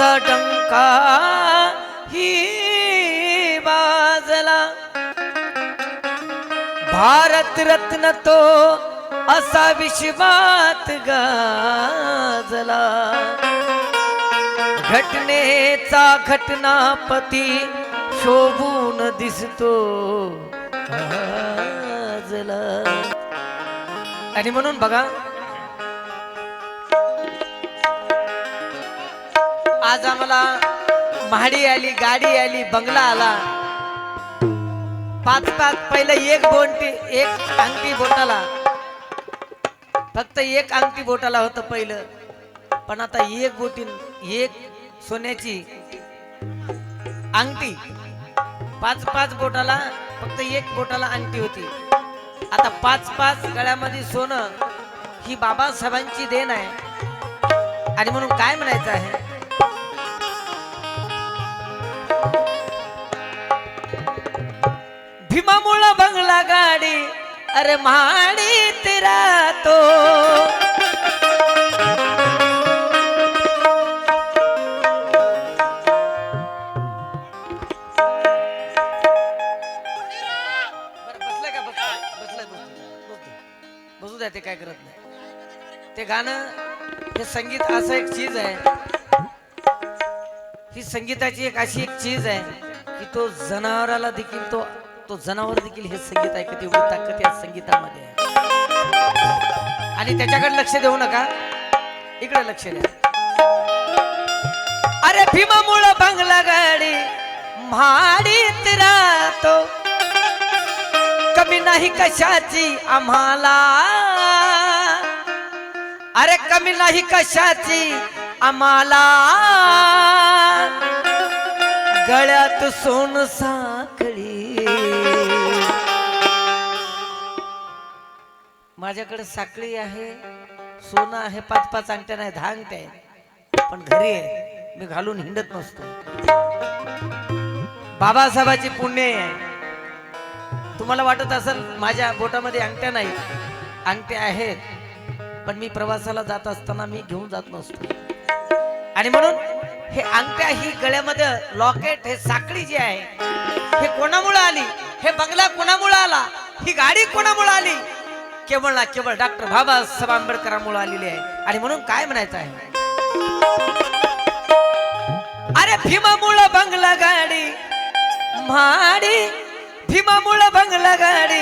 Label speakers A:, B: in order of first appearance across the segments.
A: डंका ही बाजला. भारत रत्न तो असा विश्वात गाजला. घटनेचा घटनापती शोभून दिसतो गाजला. आणि म्हणून बघा आज आम्हाला महाडी आली गाडी आली बंगला आला. पाच पाच पहिलं एक बोंटी एक अंगठी बोटाला. फक्त एक अंगठी बोटाला होतं पहिलं. पण आता एक बोटी एक सोन्याची अंगठी. पाच पाच बोटाला फक्त एक बोटाला अंगठी होती. आता पाच पाच गळ्यामध्ये सोनं ही बाबासाहेबांची देण आहे. आणि म्हणून काय म्हणायचं आहे? भीमामुळं बंगला गाडी अरे माडी तेरा बसू. द्या ते काय करत नाही. ते गाणं हे संगीत असं एक चीज आहे. ही संगीताची एक अशी एक चीज आहे की तो जनावराला देखील तो तो जनावर देखील हे संगीत ऐकत एवढी ताकद या संगीतामध्ये आहे. आणि त्याच्याकडे लक्ष देऊ नका. इकडे लक्ष द्या. अरे भीमामुळं बंगला गाडी म्हाडीत राहतो. कमी नाही कशाची आम्हाला. अरे कमी नाही कशाची आम्हाला. गळ्यात सोन साख माझ्याकडे साखळी आहे सोनं आहे पाच पाच अंगठ्या नाही दहा अंगठ्या आहे. पण घरी आहे. मी घालून हिंडत नसतो. बाबासाहेबाची पुण्य आहे. तुम्हाला वाटत असेल माझ्या बोटामध्ये अंगठ्या नाही. अंगठ्या आहेत. पण मी प्रवासाला जात असताना मी घेऊन जात नसतो. आणि म्हणून हे अंगठ्या ही गळ्यामध्ये लॉकेट हे साखळी जी आहे हे कोणामुळे आली? हे बंगला कोणामुळे आला? ही गाडी कोणामुळे आली? केवळ ना केवळ डॉक्टर बाबासाहेब आंबेडकरांमुळे आलेली आहे. आणि म्हणून काय म्हणायचं आहे? अरे भीमामुळ बंगला गाडी म्हाडी भीमामुळ बंगला गाडी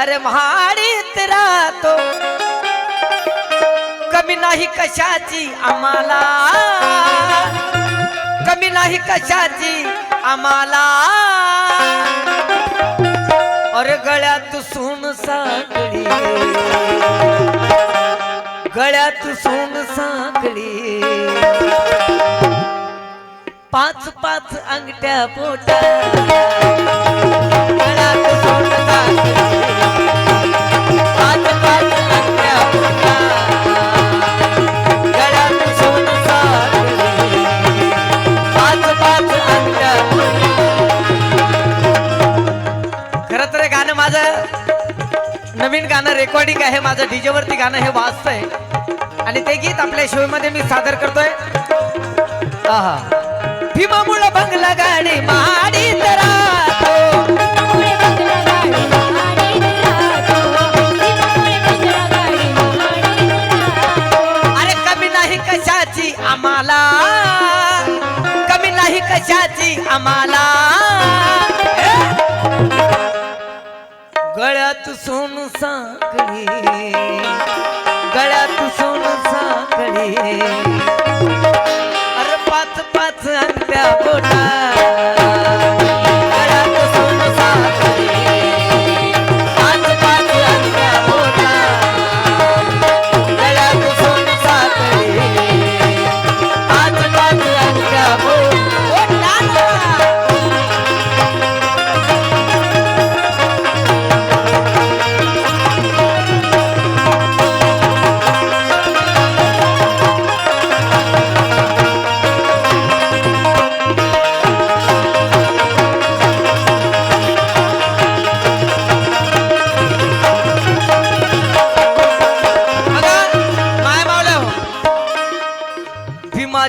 A: अरे म्हाडीत राहतो. कमी नाही कशाची आम्हाला कमी नाही कशाची आम्हाला. अरे गळ्यात सोन साखळी गळ्यात सोन साखळी पाच पाच अंगठ्या पोटा. खरं रे गाणं माझं नवीन गाणं रेकॉर्डिंग आहे. माझं डीजे वरती गाणं हे वाजतंय. आणि ते गीत आपल्या शो मध्ये मी सादर करतोय. आहा. भीमामुळं बंगला गाडी माडी अरे कमी नाही कशाची आम्हाला. कमी नाही कशाची आम्हाला.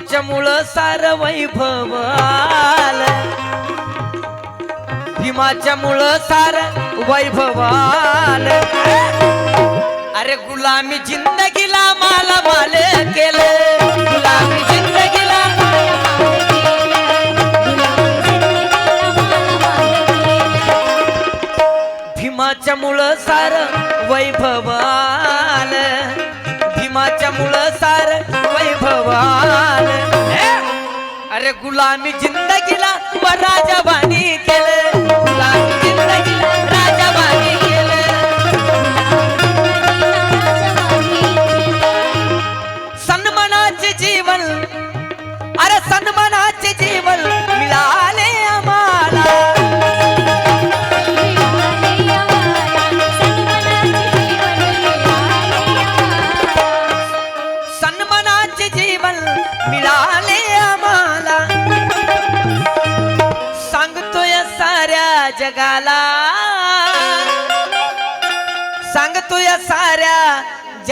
A: भीमाच्या मुळ सार वैभव आल. भीमाच्या मुळ सार वैभव आल. अरे गुलामी जिंदगीला माला माल केले. गुलामी जिंदगीला भीमाच्या मुळ सार वैभव आल. भीमाच्या मुळ सार वैभव अरे गुलामी जिंदगीला व राजाबानी केलं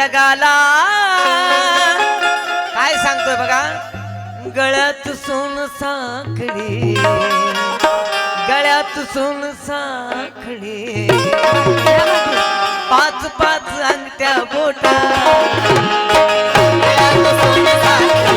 A: जगाला. काय सांगतोय बघा? गळ्यात सोन साखळी. गळ्यात सोन साखळी. पाच पाच अंगठ्या बोटा. पाच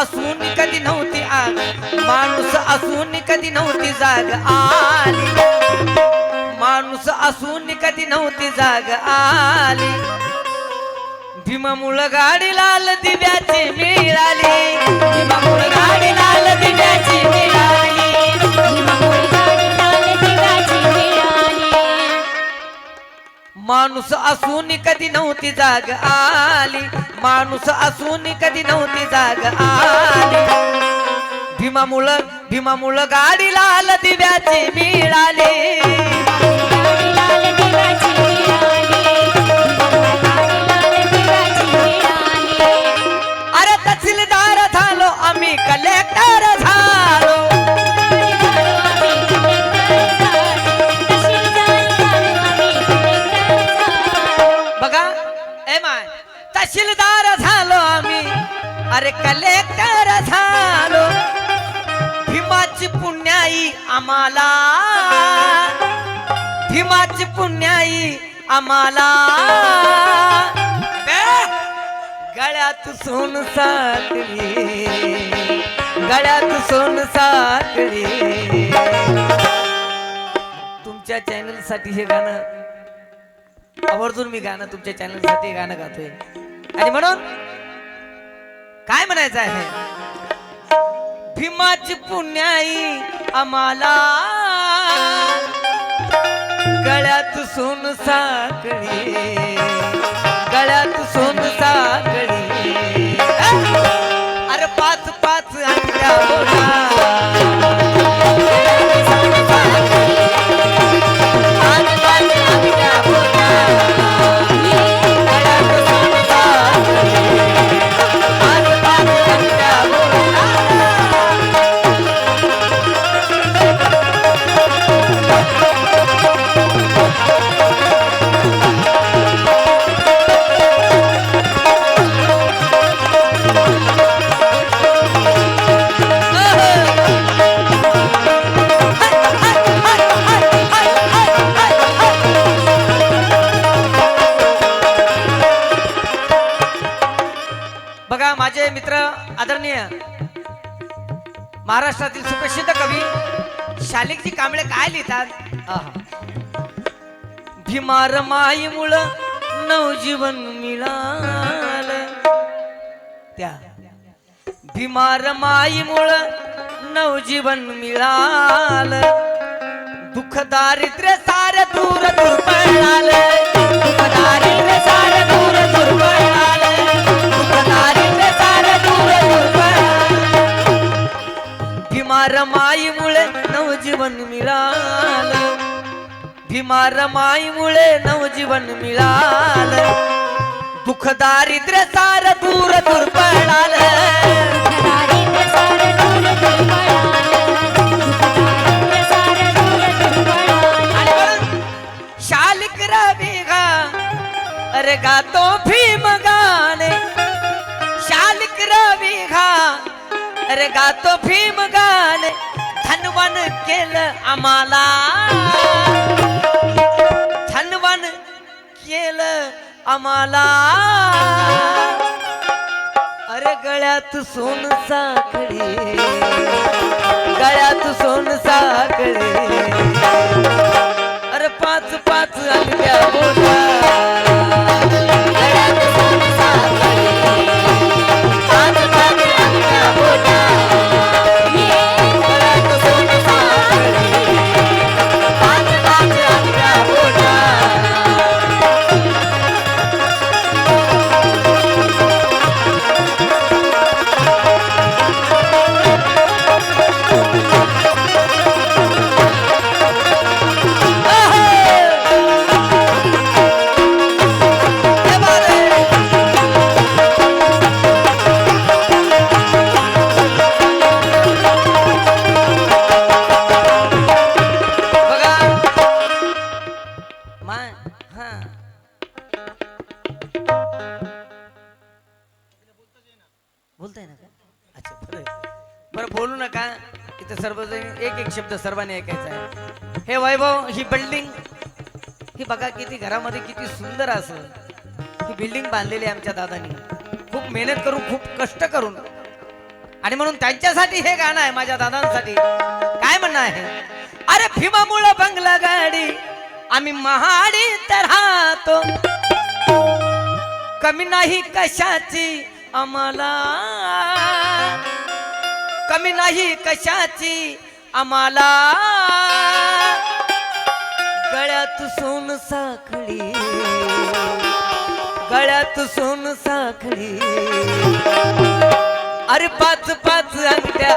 A: असून कधी नव्हती आग. माणूस असून कधी नव्हती जाग. आली. माणूस असून कधी नव्हती जाग. आली. भीमामुळ गाडी लाल दिव्याची मिळाली. भीमामुळ गाडी लाल दिव्याची मिळाली. माणूस असून कधी नव्हती जाग आली. माणूस असून कधी नव्हती जाग आली. भीमामुळ भीमामुळ गाडी लाल दिव्याची मिळाली. अरे तहसीलदार झालो आम्ही कलेक्टर आम्हाला. भीमाची पुण्याई आम्हाला. गळ्यात सोन साखळी गळ्यात सोन साखळी तुमच्या चॅनलसाठी हे गाणं आवर्जून मी गाणं तुमच्या चॅनलसाठी गाणं गातोय. आणि म्हणून काय म्हणायचं आहे? भीमाची पुण्याई आम्हाला गळ्यात सोन साखळी. महाराष्ट्रातील सुप्रसिद्ध कवी शालिकजी कांबळे काय लिहितात. भीमार माईमुळ नवजीवन मिळालं. त्या. भीमार माईमुळ नवजीवन मिळालं. दुःख दारिद्र्य सार दूर दूर पळालं. दुःख दारिद्र्य सार दूर दूर पळालं. नवजीवन मिळालं. भीमार माईमुळे नवजीवन मिळालं. दुःख दारिद्र्य सार दूर दूर
B: सारं दूर
A: शालिक रविगा अरे गातो भीम गाणे. शालिक रविगा अरे गातो भीम गाणे. धनवन केलं आम्हाला. धनवन केलं आम्हाला. अरे गळ्यात सोन साखळी गळ्यात सोन साखळी. अरे पाच पाच अंगठ्या बोलताय ना का अच्छा बरं बरं बोलू नका इथं सर्वजण एक एक शब्द सर्वांनी ऐकायचा आहे. हे वैभव ही बिल्डिंग ही बघा किती घरामध्ये किती सुंदर असं ही बिल्डिंग बांधलेली आहे आमच्या दादानी. खूप मेहनत करून खूप कष्ट करून. आणि म्हणून त्यांच्यासाठी हे गाणं आहे माझ्या दादांसाठी. काय म्हणणं आहे? अरे भीमामुळं बंगला गाडी आम्ही महाडी तर राहतो. कमी नाही कशाची आम्हाला. कमी नाही कशाची आम्हाला. गळ्यात सोन साखळी. गळ्यात सोन साखळी. अरे पाच पाच अंगठ्या